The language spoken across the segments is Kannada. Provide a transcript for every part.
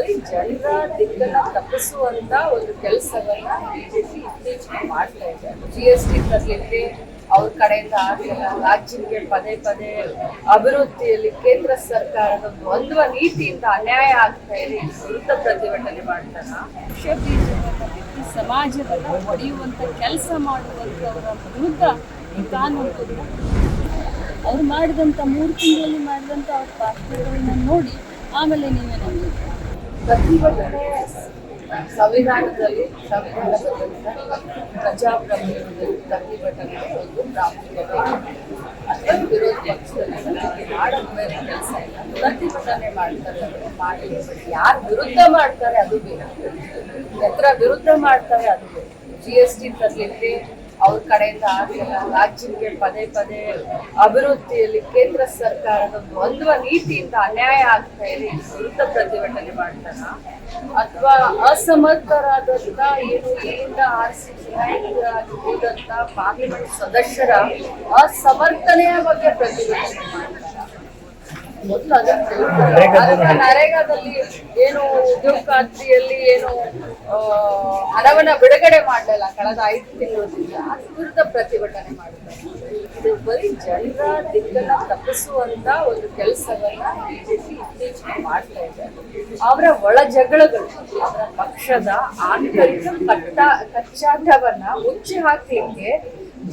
ಬರೀ ಜನರ ದಿಕ್ಕನ್ನ ತಪ್ಪಿಸುವಂತ ಒಂದು ಕೆಲಸವನ್ನ ಬಿಜೆಪಿ ಇತ್ತೀಚೆಗೆ ಮಾಡ್ತಾ ಇದೆ. ಜಿ ಎಸ್ ಟಿ ತರಲಿಕ್ಕೆ ಅವ್ರ ಕಡೆಯಿಂದ ಆಗಿಲ್ಲ ರಾಜ್ಯಕ್ಕೆ ಪದೇ ಪದೇ ಅಭಿವೃದ್ಧಿಯಲ್ಲಿ ಕೇಂದ್ರ ಸರ್ಕಾರದ ದ್ವಂದ್ವ ನೀತಿಯಿಂದ ಅನ್ಯಾಯ ಆಗ್ತಾ ಇದೆ ವಿರುದ್ಧ ಪ್ರತಿಭಟನೆ ಮಾಡ್ತಾರ. ಸಮಾಜವನ್ನು ಒಡೆಯುವಂಥ ಕೆಲಸ ಮಾಡುವಂತವರ ವಿರುದ್ಧ ಈ ಕಾನೂನು. ಅವ್ರು ಮಾಡಿದಂಥ ಮೂರು ತಿಂಗಳಲ್ಲಿ ಮಾಡಿದಂಥ ಅವ್ರ ಪಾತ್ರಗಳನ್ನ ನೋಡಿ ಆಮೇಲೆ ನೀವೇ ಪ್ರತಿಭಟನೆ ಸಂವಿಧಾನದಲ್ಲಿ ಸಂವಿಧಾನದಲ್ಲಿ ಪ್ರಜಾಪ್ರಭುತ್ವದಲ್ಲಿ ಪ್ರತಿಭಟನೆ ಒಂದು ಪ್ರಾಮುಖ್ಯತೆ ಅಥವಾ ವಿರೋಧ ಪಕ್ಷದಲ್ಲಿ ಬೇರೆ ಕೆಲಸ ಇಲ್ಲ ಪ್ರತಿಭಟನೆ ಮಾಡ್ತಾರೆ ಮಾಡಿ ಯಾರು ವಿರುದ್ಧ ಮಾಡ್ತಾರೆ ಅದು ಬೇಕು ಎತ್ತರ ವಿರುದ್ಧ ಮಾಡ್ತಾರೆ, ಅದು ಜಿ ಎಸ್ ಟಿ ತರಲಿಕ್ಕೆ ಅವ್ರ ಕಡೆಯಿಂದ ಆಗಿಲ್ಲ ರಾಜ್ಯಕ್ಕೆ ಪದೇ ಪದೇ ಅಭಿವೃದ್ಧಿಯಲ್ಲಿ ಕೇಂದ್ರ ಸರ್ಕಾರದ ದ್ವಂದ್ವ ನೀತಿಯಿಂದ ಅನ್ಯಾಯ ಆಗ್ತಾ ಇದೆ ವಿರುದ್ಧ ಪ್ರತಿಭಟನೆ ಮಾಡ್ತಾರ? ಅಥವಾ ಅಸಮರ್ಥರಾದಂಥ ಏನು ಇಲ್ಲಿಂದ ಆರಿಸಿ ಚುನಾಯಿತರಾಗಿ ಹೋದಂತ ಪಾರ್ಲಿಮೆಂಟ್ ಸದಸ್ಯರ ಅಸಮರ್ಥನೆಯ ಬಗ್ಗೆ ಪ್ರತಿಭಟನೆ ಮಾಡ್ತಾರ? ಮೊದಲು ಅದನ್ನ ನರೇಗಾದಲ್ಲಿ ಏನು ಉದ್ಯೋಗ ಖಾತ್ರಿಯಲ್ಲಿ ಏನು ಹಣವನ್ನ ಬಿಡುಗಡೆ ಮಾಡಲಿಲ್ಲ ಕಳೆದ ಐದು ತಿಂಗಳಿಂದ. ಅದ್ರ ವಿರುದ್ಧ ಪ್ರತಿಭಟನೆ ಮಾಡಿದ್ದಾರೆ ಇದು ಬರೀ ಜನರ ದಿಕ್ಕನ್ನ ತಪ್ಪಿಸುವಂತ ಒಂದು ಕೆಲಸವನ್ನ ಬಿಜೆಪಿ ಇತ್ತೀಚೆಗೆ ಮಾಡ್ತಾ ಇದೆ. ಅವರ ಒಳ ಜಗಳಗಳು ಅವರ ಪಕ್ಷದ ಆಂತರಿಕ ಕಟ್ಟ ಕಚ್ಚಾಟವನ್ನ ಮುಚ್ಚಿ ಹಾಕ್ಲಿಕ್ಕೆ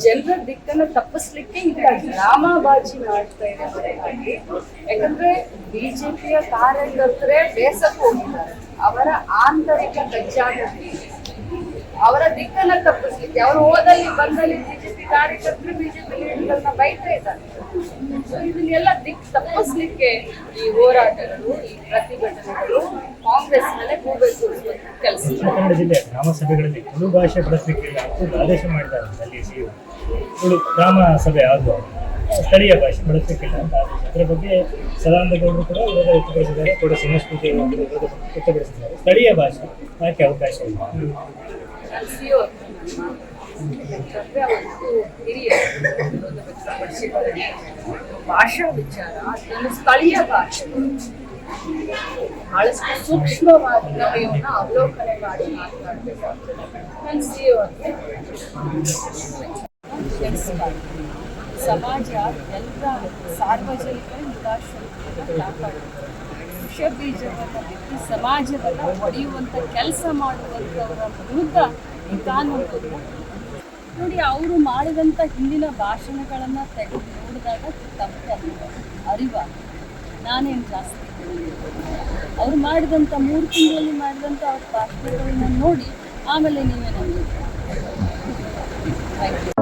ಜನರ ದಿಕ್ಕನ್ನು ತಪ್ಪಿಸ್ಲಿಕ್ಕೆ ಇಂಥ ಡ್ರಾಮಾಬಾಜಿ ಮಾಡ್ತಾ ಇದೆ ಯಾಕಂದ್ರೆ ಬಿಜೆಪಿಯ ಕಾರ್ಯಕರ್ತರೇ ಬೇಸಕ್ಕೆ ಹೋಗಿದ್ದಾರೆ. ಅವರ ಆಂತರಿಕ ಕಚ್ಚಾಟಕ್ಕೆ, ಅವರ ದಿಕ್ಕನ್ನ ತಪ್ಪಿಸ್ಲಿಕ್ಕೆ, ಅವರು ಹೋದಲ್ಲಿ ಬಂದಲ್ಲಿ ಕಾರ್ಯಕರ್ತರು ಬಿಜೆಪಿ ಲೀಡರ್ಗಳನ್ನ ಬೈತಾ ಇದ್ದಾರೆ. ಸೊ ಇದನ್ನೆಲ್ಲ ದಿಕ್ ತಪ್ಪಿಸ್ಲಿಕ್ಕೆ ಈ ಹೋರಾಟಗಳು ಈ ಪ್ರತಿಭಟನೆಗಳು ಕಾಂಗ್ರೆಸ್ ಮೇಲೆ ಗೂಬೆ ಕೂರಿಸುವಂತ ಕೆಲಸ ಕನ್ನಡ ಜಿಲ್ಲೆ ಗ್ರಾಮ ಸಭೆಗಳಲ್ಲಿ ತುಳು ಭಾಷೆ ಬಳಸಲಿಕ್ಕಿಲ್ಲ ಅಂತ ಆದೇಶ ಮಾಡಿದ್ದಾರೆ ಅಲ್ಲಿ ಸಿಇಒ. ತುಳು ಗ್ರಾಮ ಸಭೆ ಆಗುವ ಸ್ಥಳೀಯ ಭಾಷೆ ಬಳಸಲಿಕ್ಕಿಲ್ಲ ಅಂತ ಅದರ ಬಗ್ಗೆ ಸದಾನಂದ ಗೌಡರು ಕೂಡ ವಿರೋಧ ವ್ಯಕ್ತಪಡಿಸಿದ್ದಾರೆ. ಕೂಡ ಸಂಸ್ಕೃತಿ ವಿರೋಧ ವ್ಯಕ್ತಪಡಿಸಿದ್ದಾರೆ. ಸ್ಥಳೀಯ ಭಾಷೆ ಯಾಕೆ ಅವಕಾಶ ಇಲ್ಲ. ಭಾಷಾ ವಿಚಾರ ಅದನ್ನು ಸ್ಥಳೀಯ ಭಾಷೆ ಬಹಳಷ್ಟು ಸೂಕ್ಷ್ಮವಾಗಿ ನಾವು ಇವನ್ನ ಅವಲೋಕನೆ ಮಾಡಿ ಮಾತನಾಡಬೇಕಾಗ್ತದೆ ಸಮಾಜ ಎಲ್ಲ ಸಾರ್ವಜನಿಕರ ಹಿತಾಸಕ್ತಿಯನ್ನು ಕಾಪಾಡಬೇಕು ವಿಷ ಬೀಜವನ್ನು ಬಿಟ್ಟು ಸಮಾಜವನ್ನು ಒಡೆಯುವಂಥ ಕೆಲಸ ಮಾಡುವಂಥವರ ವಿರುದ್ಧ ಈ ಕಾನೂನು. ನೋಡಿ, ಅವರು ಮಾಡಿದಂಥ ಹಿಂದಿನ ಭಾಷಣಗಳನ್ನು ತೆಗೆದು ನೋಡಿದಾಗ ತಪ್ಪು ಅರಿವ? ನಾನೇನು ಜಾಸ್ತಿ ಅವ್ರು ಮಾಡಿದಂಥ ಮೂರು ತಿಂಗಳಲ್ಲಿ ಮಾಡಿದಂಥ ಅವ್ರ ಭಾಷಣಗಳನ್ನ ನೋಡಿ, ಆಮೇಲೆ ನೀವೇ ಥ್ಯಾಂಕ್ ಯು